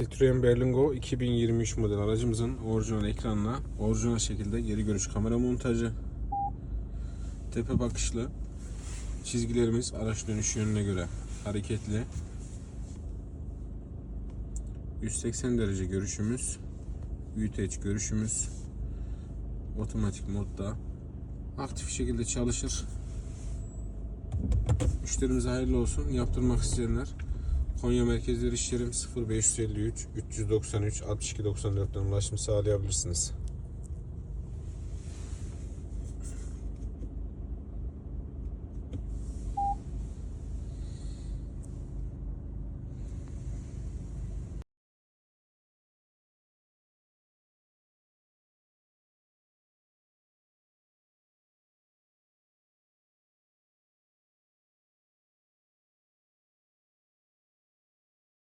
Citroen Berlingo 2023 model aracımızın orijinal ekranla orijinal şekilde geri görüş kamera montajı. Tepe bakışlı. Çizgilerimiz araç dönüş yönüne göre hareketli. 180 derece görüşümüz büyüteç görüşümüz. Otomatik modda aktif şekilde çalışır. Müşterimize hayırlı olsun. Yaptırmak isteyenler Konya merkezleri iş yerim 0553 393 62 94'ten ulaşım sağlayabilirsiniz.